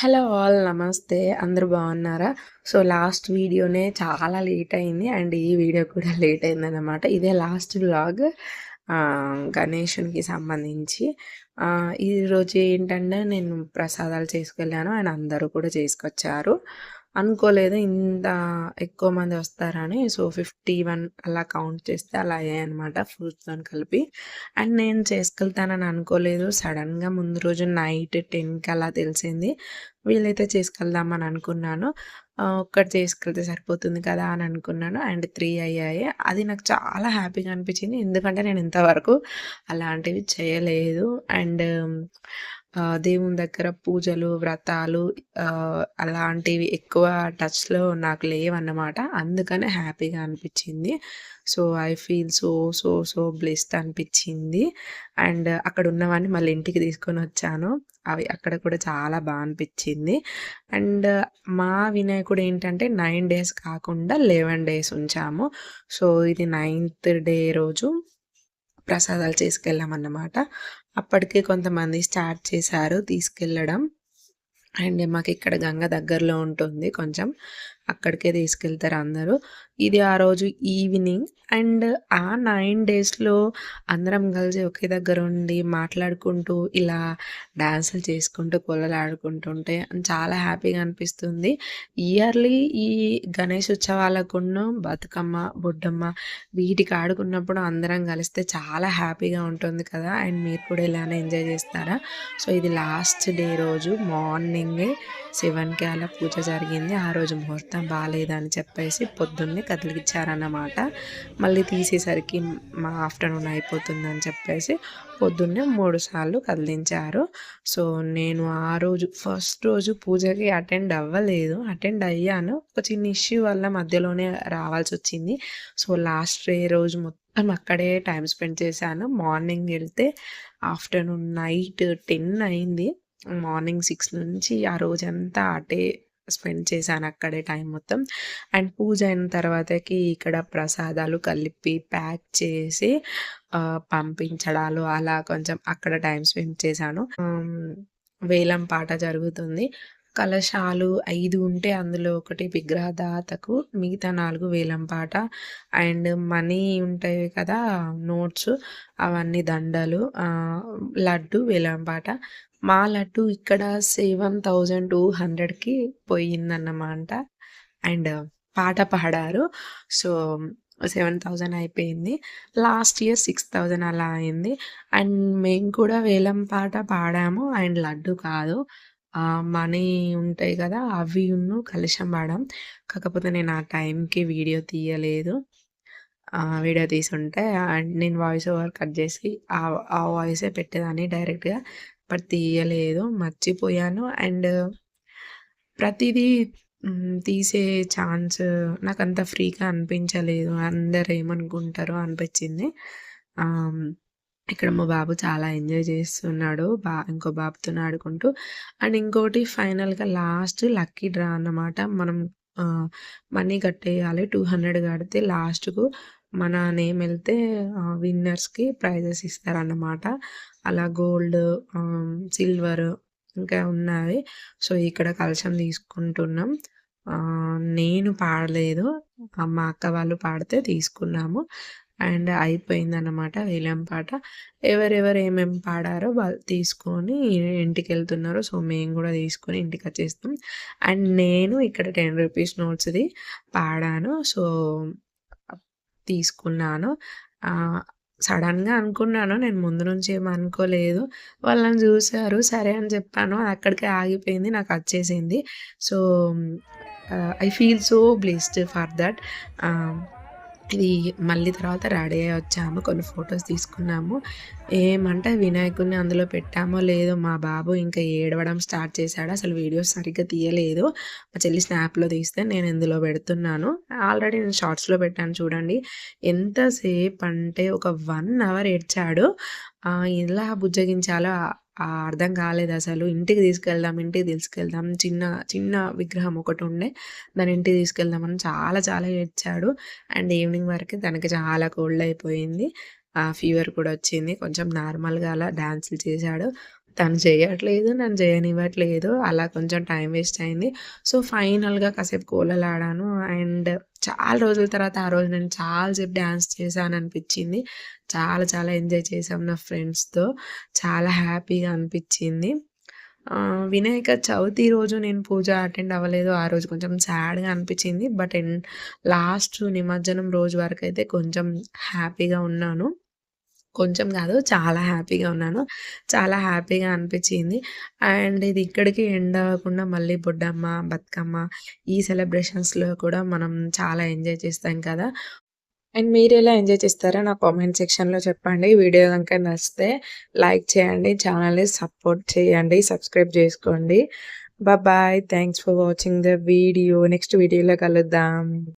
Hello all నమస్తే. అందరూ బాగున్నారా? సో లాస్ట్ వీడియోనే చాలా లేట్ అయింది. అండ్ ఈ వీడియో కూడా లేట్ అయిందన్నమాట. ఇదే లాస్ట్ వ్లాగ్ గణేషునికి సంబంధించి. ఈరోజు ఏంటంటే నేను ప్రసాదాలు చేసుకెళ్ళాను. అండ్ అందరూ కూడా చేసుకొచ్చారు. అనుకోలేదు ఇంత ఎక్కువ మంది వస్తారని. సో ఫిఫ్టీ వన్ అలా కౌంట్ చేస్తే అలా అయ్యాయన్నమాట ఫ్రూట్స్తో కలిపి. అండ్ నేను చేసుకెళ్తానని అనుకోలేదు. సడన్గా ముందు రోజు నైట్ టెన్కి అలా తెలిసింది. వీలైతే చేసుకెళ్దామని అనుకున్నాను. ఒక్కటి చేసుకెళ్తే సరిపోతుంది కదా అని అనుకున్నాను. అండ్ త్రీ అయ్యాయి. అది నాకు చాలా హ్యాపీగా అనిపించింది. ఎందుకంటే నేను ఇంతవరకు అలాంటివి చేయలేదు. అండ్ దేవుని దగ్గర పూజలు వ్రతాలు అలాంటివి ఎక్కువ టచ్లో నాకు లేవన్నమాట. అందుకనే హ్యాపీగా అనిపించింది. So I feel so so so blessed అనిపించింది. అండ్ అక్కడ ఉన్నవన్నీ మళ్ళీ ఇంటికి తీసుకొని వచ్చాను. అవి అక్కడ కూడా చాలా బాగా అనిపించింది. అండ్ మా వినాయకుడు ఏంటంటే నైన్ డేస్ కాకుండా లెవెన్ డేస్ ఉంచాము. సో ఇది నైన్త్ డే రోజు ప్రసాదాలు చేసుకెళ్ళామన్నమాట. అప్పటికే కొంతమంది స్టార్ట్ చేశారు తీసుకెళ్ళడం. అండ్ మాకు ఇక్కడ గంగ దగ్గరలో ఉంటుంది. కొంచెం అక్కడికే తీసుకెళ్తారు అందరూ. ఇది ఆ రోజు ఈవినింగ్ అండ్ ఆ నైన్ డేస్లో అందరం కలిసి ఒకే దగ్గర ఉండి మాట్లాడుకుంటూ ఇలా డ్యాన్సులు చేసుకుంటూ కొలలు ఆడుకుంటుంటే చాలా హ్యాపీగా అనిపిస్తుంది. ఇయర్లీ ఈ గణేష్ ఉత్సవాలకున్న బతుకమ్మ బొడ్డమ్మ వీటికి ఆడుకున్నప్పుడు అందరం కలిస్తే చాలా హ్యాపీగా ఉంటుంది కదా. అండ్ మీరు కూడా ఇలానే ఎంజాయ్ చేస్తారా? సో ఇది లాస్ట్ డే రోజు మార్నింగే సెవెన్కి అలా పూజ జరిగింది. ఆ రోజు ముహూర్తం బాగాలేదని చెప్పేసి పొద్దున్నే కదిలిచ్చారన్నమాట. మళ్ళీ తీసేసరికి మా ఆఫ్టర్నూన్ అయిపోతుందని చెప్పేసి పొద్దున్నే మూడు సార్లు కదిలించారు. సో నేను ఆ రోజు ఫస్ట్ రోజు పూజకి అటెండ్ అవ్వలేదు. అటెండ్ అయ్యాను. ఒక చిన్న ఇష్యూ వల్ల మధ్యలోనే రావాల్సి వచ్చింది. సో లాస్ట్ డే రోజు మొత్తం అక్కడే టైం స్పెండ్ చేశాను. మార్నింగ్ వెళ్తే ఆఫ్టర్నూన్ నైట్ టెన్ అయింది. మార్నింగ్ సిక్స్ నుంచి ఆ రోజంతా అటే స్పెండ్ చేశాను అక్కడే టైం మొత్తం. అండ్ పూజ అయిన తర్వాతకి ఇక్కడ ప్రసాదాలు కలిపి ప్యాక్ చేసి పంపించడాలు అలా కొంచెం అక్కడ టైం స్పెండ్ చేశాను. వేలం పాట జరుగుతుంది. కలశాలు ఐదు ఉంటే అందులో ఒకటి విగ్రహదాతకు మిగతా నాలుగు వేలం పాట. అండ్ మనీ ఉంటాయి కదా నోట్స్ అవన్నీ దండలు లడ్డు వేలం పాట. మా లడ్డు ఇక్కడ సెవెన్ థౌజండ్ టూ హండ్రెడ్కి పోయిందన్నమాట. అండ్ పాట పాడారు. సో సెవెన్ థౌజండ్ అయిపోయింది. లాస్ట్ ఇయర్ సిక్స్ థౌజండ్ అలా అయింది. అండ్ మేము కూడా వేలం పాట పాడాము. అండ్ లడ్డు కాదు. మనీ ఉంటాయి కదా అవి ఉన్ను కలుషం పాడాం. కాకపోతే నేను ఆ టైంకి వీడియో తీయలేదు. వీడియో తీసుంటే అండ్ నేను వాయిస్ ఓవర్ కట్ చేసి ఆ వాయిసే పెట్టేదాన్ని డైరెక్ట్గా. బట్ తీయలేదు మర్చిపోయాను. అండ్ ప్రతిదీ తీసే ఛాన్స్ నాకు అంత ఫ్రీగా అనిపించలేదు. అందరు ఏమనుకుంటారో అనిపించింది ఇక్కడ మా బాబు చాలా ఎంజాయ్ చేస్తున్నాడు. బా ఇంకో బాబుతో ఆడుకుంటూ. అండ్ ఇంకోటి ఫైనల్గా లాస్ట్ లక్కీ డ్రా అన్నమాట. మనం మనీ కట్టేయాలి. టూ హండ్రెడ్ కడితే లాస్ట్కు మన నేమ్ వెళ్తే విన్నర్స్కి ప్రైజెస్ ఇస్తారన్నమాట. అలా గోల్డ్ సిల్వర్ ఇంకా ఉన్నాయి సో ఇక్కడ కలశం తీసుకుంటున్నాం. నేను పాడలేదు. మా అక్క వాళ్ళు పాడితే తీసుకున్నాము. అండ్ అయిపోయిందన్నమాట వేలం పాట. ఎవరెవరు ఏమేమి పాడారో వాళ్ళు తీసుకొని ఇంటికి వెళ్తున్నారు సో మేము కూడా తీసుకొని ఇంటికి వచ్చేస్తాం అండ్ నేను ఇక్కడ టెన్ రూపీస్ నోట్స్ది పాడాను. సో తీసుకున్నాను. సడన్గా అనుకున్నాను. నేను ముందు నుంచి ఏం అనుకోలేదు. వాళ్ళని చూశారు సరే అని చెప్పాను. అక్కడికే ఆగిపోయింది. నాకు వచ్చేసింది. So I feel so blessed for that ఇది మళ్ళీ తర్వాత రెడీ అయ్యి వచ్చాము. కొన్ని ఫొటోస్ తీసుకున్నాము. ఏమంటే వినాయకుడిని అందులో పెట్టామో లేదో మా బాబు ఇంకా ఏడవడం స్టార్ట్ చేశాడు. అసలు వీడియోస్ సరిగ్గా తీయలేదు. మా చెల్లి స్నాప్లో తీస్తే నేను ఇందులో పెడుతున్నాను. ఆల్రెడీ నేను షార్ట్స్లో పెట్టాను చూడండి. ఎంతసేపు అంటే ఒక వన్ అవర్ ఏడ్చాడు. ఎలా బుజ్జగించాలో అర్థం కాలేదు అసలు. ఇంటికి తీసుకెళ్దాం ఇంటికి తీసుకెళ్దాం చిన్న చిన్న విగ్రహం ఒకటి ఉండే దాని ఇంటికి తీసుకెళ్దామని చాలా చాలా ఏడ్చాడు. అండ్ ఈవినింగ్ వరకు తనకి చాలా కోల్డ్ అయిపోయింది. ఫీవర్ కూడా వచ్చింది. కొంచెం నార్మల్గా అలా డ్యాన్సులు చేశాడు. తను చేయట్లేదు. నన్ను చేయనివ్వట్లేదు. అలా కొంచెం టైం వేస్ట్ అయింది. సో, ఫైనల్‌గా కాసేపు కోలలాడాను. అండ్ చాలా రోజుల తర్వాత ఆ రోజు నేను చాలా సేపు చేశాను అనిపించింది చాలా చాలా ఎంజాయ్ చేశాం నా ఫ్రెండ్స్‌తో. చాలా హ్యాపీగా అనిపించింది వినాయక చవితి రోజు నేను పూజ అటెండ్ అవ్వలేదు. ఆ రోజు కొంచెం సాడ్‌గా అనిపించింది బట్ ఎన్ లాస్ట్ నిమజ్జనం రోజు వరకు అయితే కొంచెం హ్యాపీగా ఉన్నాను. కొంచెం కాదు చాలా హ్యాపీగా ఉన్నాను. చాలా హ్యాపీగా అనిపించింది అండ్ ఇది ఇక్కడికి ఎండ్ అవ్వకుండా మళ్ళీ బుడ్డమ్మ బతుకమ్మ ఈ సెలబ్రేషన్స్‌లో కూడా మనం చాలా ఎంజాయ్ చేస్తాం కదా! అండ్ మీరు ఎలా ఎంజాయ్ చేస్తారో నా కామెంట్ సెక్షన్‌లో చెప్పండి. వీడియో కనుక నచ్చితే లైక్ చేయండి. ఛానల్‌ని సపోర్ట్ చేయండి. సబ్స్క్రైబ్ చేసుకోండి bye. Thanks for watching the video. Next వీడియోలో కలుద్దాం.